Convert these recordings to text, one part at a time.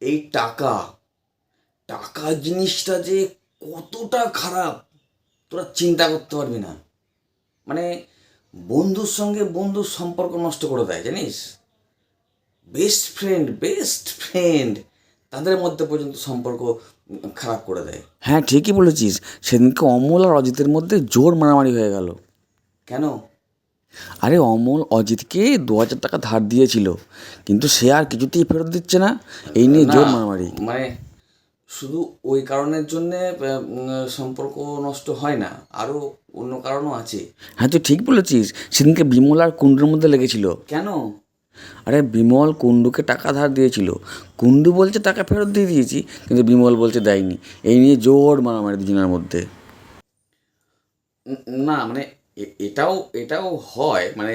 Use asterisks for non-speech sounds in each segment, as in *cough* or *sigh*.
এই টাকা টাকা জিনিসটা যে কতটা খারাপ তোরা চিন্তা করতে পারবি না। মানে বন্ধুর সঙ্গে বন্ধুর সম্পর্ক নষ্ট করে দেয় জানিস? বেস্ট ফ্রেন্ড বেস্ট ফ্রেন্ড তাদের মধ্যে পর্যন্ত সম্পর্ক খারাপ করে দেয়। হ্যাঁ ঠিকই বলেছিস। সেদিনকে অমল আর অজিতের মধ্যে জোর মারামারি হয়ে গেল। কেন? আরে অমল অজিতকে দু হাজার টাকা ধার দিয়েছিল কিন্তু সে আর কিছুতেই ফেরত দিচ্ছে না। এই নিয়ে জোর মারামারি। মানে শুধু ওই কারণের জন্যে সম্পর্ক নষ্ট হয় না আরও অন্য কারণও আছে। হ্যাঁ তুই ঠিক বলেছিস সেদিনকে বিমল আর কুণ্ডুর মধ্যে লেগেছিল। কেন? আরে বিমল কুণ্ডুকে টাকা ধার দিয়েছিল। কুণ্ডু বলছে টাকা ফেরত দিয়ে দিয়েছি কিন্তু বিমল বলছে দেয়নি। এই নিয়ে জোর মারামারি দুজনের মধ্যে। না মানে এটাও এটাও হয় মানে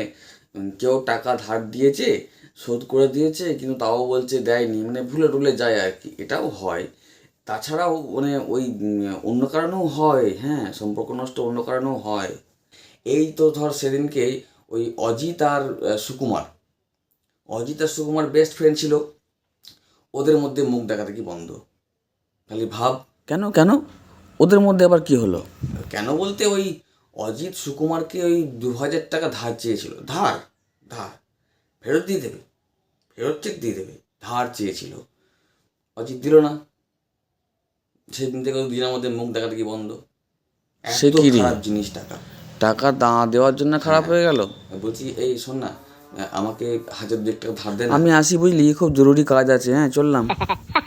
কেউ টাকা ধার দিয়েছে শোধ করে দিয়েছে কিন্তু তাও বলছে দেয়নি মানে ভুলে টুলে যায় আর কি এটাও হয়। তাছাড়াও মানে ওই অন্য কারণেও হয় হ্যাঁ সম্পর্ক নষ্ট অন্য কারণেও হয়। এই তো ধর সেদিনকে ওই অজিত আর সুকুমার। অজিত আর সুকুমার বেস্ট ফ্রেন্ড ছিল। ওদের মধ্যে মুখ দেখা দেখি বন্ধ? খালি ভাব। কেন কেন? ওদের মধ্যে আবার কি হলো? কেন বলতে ওই অজিত সুকুমারকে ওই দু হাজার টাকা ধার চেয়েছিল। ধার ধার। ফেরত দিয়ে দেবে। ফেরত চেক দিয়ে দেবে। ধার চেয়েছিল। অজিত দিল না। সেদিন থেকে ওই দিনের মধ্যে মুখ দেখা দেখি বন্ধ। সে কি খারাপ জিনিস টাকা। টাকা দাঁ দেওয়ার জন্য খারাপ হয়ে গেল? বলছি এই শোন না আমাকে হাজার দুয়েক টাকা ধার দে না। আমি আসি বুঝলি খুব জরুরি কাজ আছে হ্যাঁ চললাম। *laughs*